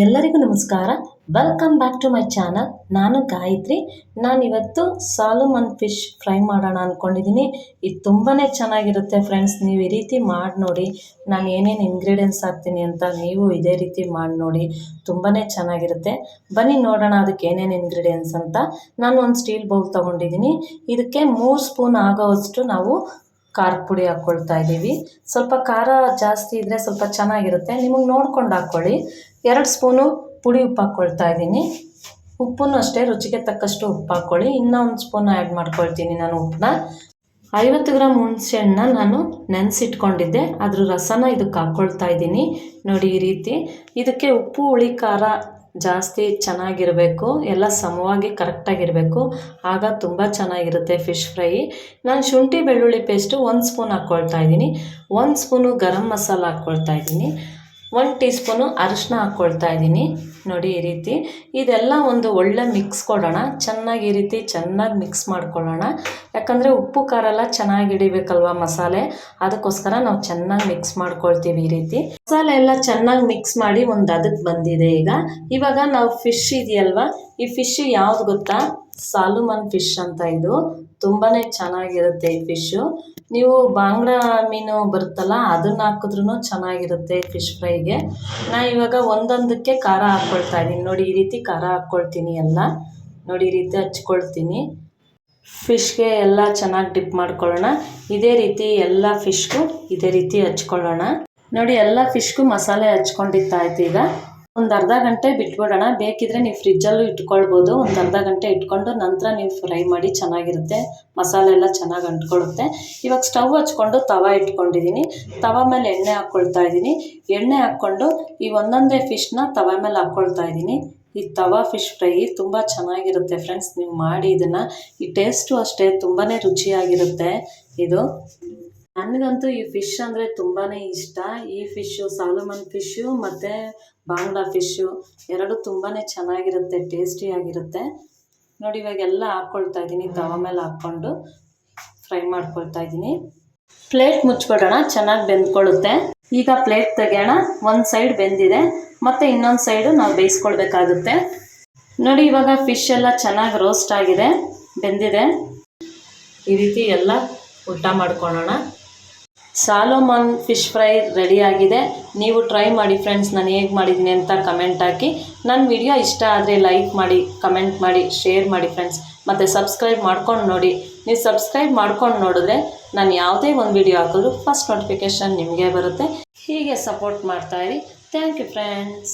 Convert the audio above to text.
ಎಲ್ಲರಿಗೂ ನಮಸ್ಕಾರ. Welcome back to my channel ನಾನು ಗಾಯತ್ರಿ. ನಾನಿವತ್ತು ಸಾಲುಮನ್ ಫಿಶ್ ಫ್ರೈ ಮಾಡೋಣ ಅಂದ್ಕೊಂಡಿದ್ದೀನಿ ಇದು ತುಂಬಾ ಚೆನ್ನಾಗಿರುತ್ತೆ ಫ್ರೆಂಡ್ಸ್ ನೀವು ಈ ರೀತಿ ಮಾಡಿ ನೋಡಿ. ನಾನು ಏನೇನು ಇಂಗ್ರೀಡಿಯೆಂಟ್ಸ್ ಹಾಕ್ತೀನಿ ಅಂತ ನೀವು ಇದೇ ರೀತಿ ಮಾಡಿ ನೋಡಿ. ತುಂಬಾ ಚೆನ್ನಾಗಿರುತ್ತೆ. ಬನ್ನಿ ನೋಡೋಣ ಅದಕ್ಕೆ ಏನೇನು ಇಂಗ್ರೀಡಿಯೆಂಟ್ಸ್ ಅಂತ. ನಾನು ಒಂದು ಸ್ಟೀಲ್ ಬೌಲ್ ತೊಗೊಂಡಿದ್ದೀನಿ. ಇದಕ್ಕೆ ಮೂರು ಸ್ಪೂನ್ ಆಗೋವಷ್ಟು ನಾವು ಖಾರದ ಪುಡಿ ಹಾಕ್ಕೊಳ್ತಾ ಇದ್ದೀವಿ. ಸ್ವಲ್ಪ ಖಾರ ಜಾಸ್ತಿ ಇದ್ದರೆ ಸ್ವಲ್ಪ ಚೆನ್ನಾಗಿರುತ್ತೆ. ನಿಮಗೆ ನೋಡ್ಕೊಂಡು ಹಾಕ್ಕೊಳ್ಳಿ ಎರಡು ಸ್ಪೂನು ಪುಡಿ ಉಪ್ಪು ಹಾಕ್ಕೊಳ್ತಾ ಇದ್ದೀನಿ. ಉಪ್ಪನ್ನು ಅಷ್ಟೇ ರುಚಿಗೆ ತಕ್ಕಷ್ಟು ಉಪ್ಪು ಹಾಕ್ಕೊಳ್ಳಿ ಇನ್ನೂ ಒಂದು ಸ್ಪೂನ್ ಆ್ಯಡ್ ಮಾಡ್ಕೊಳ್ತೀನಿ ನಾನು ಉಪ್ಪನ್ನ. ಐವತ್ತು ಗ್ರಾಮ್ ಹುಣಸೆಹಣ್ಣ ನಾನು ನೆನೆಸಿಟ್ಕೊಂಡಿದ್ದೆ. ಅದ್ರ ರಸನ ಇದಕ್ಕೆ ಹಾಕ್ಕೊಳ್ತಾ ಇದ್ದೀನಿ. ನೋಡಿ ಈ ರೀತಿ. ಇದಕ್ಕೆ ಉಪ್ಪು, ಹುಳಿ, ಖಾರ ಜಾಸ್ತಿ ಚೆನ್ನಾಗಿರಬೇಕು, ಎಲ್ಲ ಸಮವಾಗಿ ಕರೆಕ್ಟಾಗಿರಬೇಕು, ಆಗ ತುಂಬ ಚೆನ್ನಾಗಿರುತ್ತೆ ಫಿಶ್ ಫ್ರೈ. ನಾನು ಶುಂಠಿ ಬೆಳ್ಳುಳ್ಳಿ ಪೇಸ್ಟು ಒಂದು ಸ್ಪೂನ್ ಹಾಕ್ಕೊಳ್ತಾ ಇದ್ದೀನಿ. ಒಂದು ಸ್ಪೂನು ಗರಂ ಮಸಾಲ ಹಾಕ್ಕೊಳ್ತಾ ಇದ್ದೀನಿ. ಒಂದು ಟೀ ಸ್ಪೂನು ಅರಿಶಿನ ಹಾಕ್ಕೊಳ್ತಾ ಇದ್ದೀನಿ. ನೋಡಿ ಈ ರೀತಿ. ಇದೆಲ್ಲ ಒಂದು ಒಳ್ಳೆ ಮಿಕ್ಸ್ ಕೊಡೋಣ. ಚೆನ್ನಾಗಿ ಈ ರೀತಿ ಚೆನ್ನಾಗಿ ಮಿಕ್ಸ್ ಮಾಡ್ಕೊಳ್ಳೋಣ. ಯಾಕಂದರೆ ಉಪ್ಪು, ಖಾರ ಎಲ್ಲ ಚೆನ್ನಾಗಿ ಹಿಡಿಬೇಕಲ್ವ ಮಸಾಲೆ? ಅದಕ್ಕೋಸ್ಕರ ನಾವು ಚೆನ್ನಾಗಿ ಮಿಕ್ಸ್ ಮಾಡ್ಕೊಳ್ತೀವಿ ಈ ರೀತಿ. ಮಸಾಲೆ ಎಲ್ಲ ಚೆನ್ನಾಗಿ ಮಿಕ್ಸ್ ಮಾಡಿ ಒಂದು ಅದಕ್ಕೆ ಬಂದಿದೆ ಈಗ. ಇವಾಗ ನಾವು ಫಿಶ್ ಇದೆಯಲ್ವ? ಈ ಫಿಶ್ ಯಾವ್ದು ಗೊತ್ತಾ? ಸಾಲುಮನ್ ಫಿಶ್ ಅಂತ ಇದು. ತುಂಬಾ ಚೆನ್ನಾಗಿರುತ್ತೆ ಈ ಫಿಶ್ಶು ನೀವು ಬಾಂಗ್ಡಾ ಮೀನು ಬರುತ್ತಲ್ಲ, ಅದನ್ನ ಹಾಕಿದ್ರೂ ಚೆನ್ನಾಗಿರುತ್ತೆ ಫಿಶ್ ಫ್ರೈಗೆ ನಾ ಇವಾಗ ಒಂದೊಂದಕ್ಕೆ ಖಾರ ಹಾಕ್ಕೊಳ್ತಾ ಇದ್ದೀನಿ ನೋಡಿ, ಈ ರೀತಿ ಖಾರ ಹಾಕ್ಕೊಳ್ತೀನಿ ಎಲ್ಲ. ನೋಡಿ, ಈ ರೀತಿ ಹಚ್ಕೊಳ್ತೀನಿ. ಫಿಶ್ಗೆ ಎಲ್ಲ ಚೆನ್ನಾಗಿ ಡಿಪ್ ಮಾಡ್ಕೊಳ್ಳೋಣ. ಇದೇ ರೀತಿ ಎಲ್ಲ ಫಿಶ್ಗೂ ಇದೇ ರೀತಿ ಹಚ್ಕೊಳ್ಳೋಣ. ನೋಡಿ, ಎಲ್ಲ ಫಿಶ್ಗೂ ಮಸಾಲೆ ಹಚ್ಕೊಂಡಿತ್ತಾಯ್ತು ಈಗ. ಒಂದು ಅರ್ಧ ಗಂಟೆ ಬಿಟ್ಬಿಡೋಣ. ಬೇಕಿದ್ರೆ ನೀವು ಫ್ರಿಜ್ಜಲ್ಲೂ ಇಟ್ಕೊಳ್ಬೋದು. ಒಂದು ಅರ್ಧ ಗಂಟೆ ಇಟ್ಕೊಂಡು ನಂತರ ನೀವು ಫ್ರೈ ಮಾಡಿ ಚೆನ್ನಾಗಿರುತ್ತೆ. ಮಸಾಲೆ ಎಲ್ಲ ಚೆನ್ನಾಗಿ ಅಂಟ್ಕೊಳ್ಳುತ್ತೆ. ಇವಾಗ ಸ್ಟವ್ ಹಚ್ಕೊಂಡು ತವ ಇಟ್ಕೊಂಡಿದ್ದೀನಿ ತವ ಮೇಲೆ ಎಣ್ಣೆ ಹಾಕ್ಕೊಳ್ತಾ ಇದ್ದೀನಿ ಎಣ್ಣೆ ಹಾಕ್ಕೊಂಡು ಈ ಒಂದೊಂದೇ ಫಿಶ್ನ ತವ ಮೇಲೆ ಹಾಕ್ಕೊಳ್ತಾ ಇದ್ದೀನಿ ಈ ತವಾ ಫಿಶ್ ಫ್ರೈ ತುಂಬ ಚೆನ್ನಾಗಿರುತ್ತೆ ಫ್ರೆಂಡ್ಸ್ ನೀವು ಮಾಡಿ ಇದನ್ನು. ಈ ಟೇಸ್ಟು ಅಷ್ಟೇ ತುಂಬಾ ರುಚಿಯಾಗಿರುತ್ತೆ. ಇದು ನನಗಂತೂ ಈ ಫಿಶ್ ಅಂದರೆ ತುಂಬಾ ಇಷ್ಟ. ಈ ಫಿಶ್ಶು ಸಾಲಮನ್ ಫಿಶ್ಶು ಮತ್ತು ಬಾಂಗ್ಲಾ ಫಿಶ್ಶು ಎರಡು ತುಂಬಾ ಚೆನ್ನಾಗಿರುತ್ತೆ ಟೇಸ್ಟಿಯಾಗಿರುತ್ತೆ ನೋಡಿ ಇವಾಗ ಎಲ್ಲ ಹಾಕ್ಕೊಳ್ತಾ ಇದ್ದೀನಿ, ತವ ಮೇಲೆ ಹಾಕ್ಕೊಂಡು ಫ್ರೈ ಮಾಡ್ಕೊಳ್ತಾ ಇದ್ದೀನಿ. ಪ್ಲೇಟ್ ಮುಚ್ಕೊಡೋಣ ಚೆನ್ನಾಗಿ ಬೆಂದ್ಕೊಳ್ಳುತ್ತೆ. ಈಗ ಪ್ಲೇಟ್ ತೆಗೆಯೋಣ, ಒಂದು ಸೈಡ್ ಬೆಂದಿದೆ, ಮತ್ತು ಇನ್ನೊಂದು ಸೈಡು ನಾವು ಬೇಯಿಸ್ಕೊಳ್ಬೇಕಾಗುತ್ತೆ. ನೋಡಿ, ಇವಾಗ ಫಿಶ್ ಎಲ್ಲ ಚೆನ್ನಾಗಿ ರೋಸ್ಟ್ ಆಗಿದೆ, ಬೆಂದಿದೆ. ಈ ರೀತಿ ಎಲ್ಲ ಊಟ ಮಾಡ್ಕೊಳ್ಳೋಣ. ಸಾಲೋಮಾನ್ ಫಿಶ್ ಫ್ರೈ ರೆಡಿ ಆಗಿದೆ ನೀವು ಟ್ರೈ ಮಾಡಿ ಫ್ರೆಂಡ್ಸ್, ನಾನು ಹೇಗೆ ಮಾಡಿದ್ದೀನಿ ಅಂತ ಕಮೆಂಟ್ ಹಾಕಿ. ನನ್ನ ವಿಡಿಯೋ ಇಷ್ಟ ಆದರೆ ಲೈಕ್ ಮಾಡಿ, ಕಮೆಂಟ್ ಮಾಡಿ, ಶೇರ್ ಮಾಡಿ ಫ್ರೆಂಡ್ಸ್. ಮತ್ತು ಸಬ್ಸ್ಕ್ರೈಬ್ ಮಾಡ್ಕೊಂಡು ನೋಡಿ. ನೀವು ಸಬ್ಸ್ಕ್ರೈಬ್ ಮಾಡ್ಕೊಂಡು ನೋಡಿದ್ರೆ ನಾನು ಯಾವುದೇ ಒಂದು ವಿಡಿಯೋ ಹಾಕಿದ್ರು ಫಸ್ಟ್ ನೋಟಿಫಿಕೇಷನ್ ನಿಮಗೆ ಬರುತ್ತೆ. ಹೀಗೆ ಸಪೋರ್ಟ್ ಮಾಡ್ತಾಯಿರಿ ಥ್ಯಾಂಕ್ ಯು ಫ್ರೆಂಡ್ಸ್.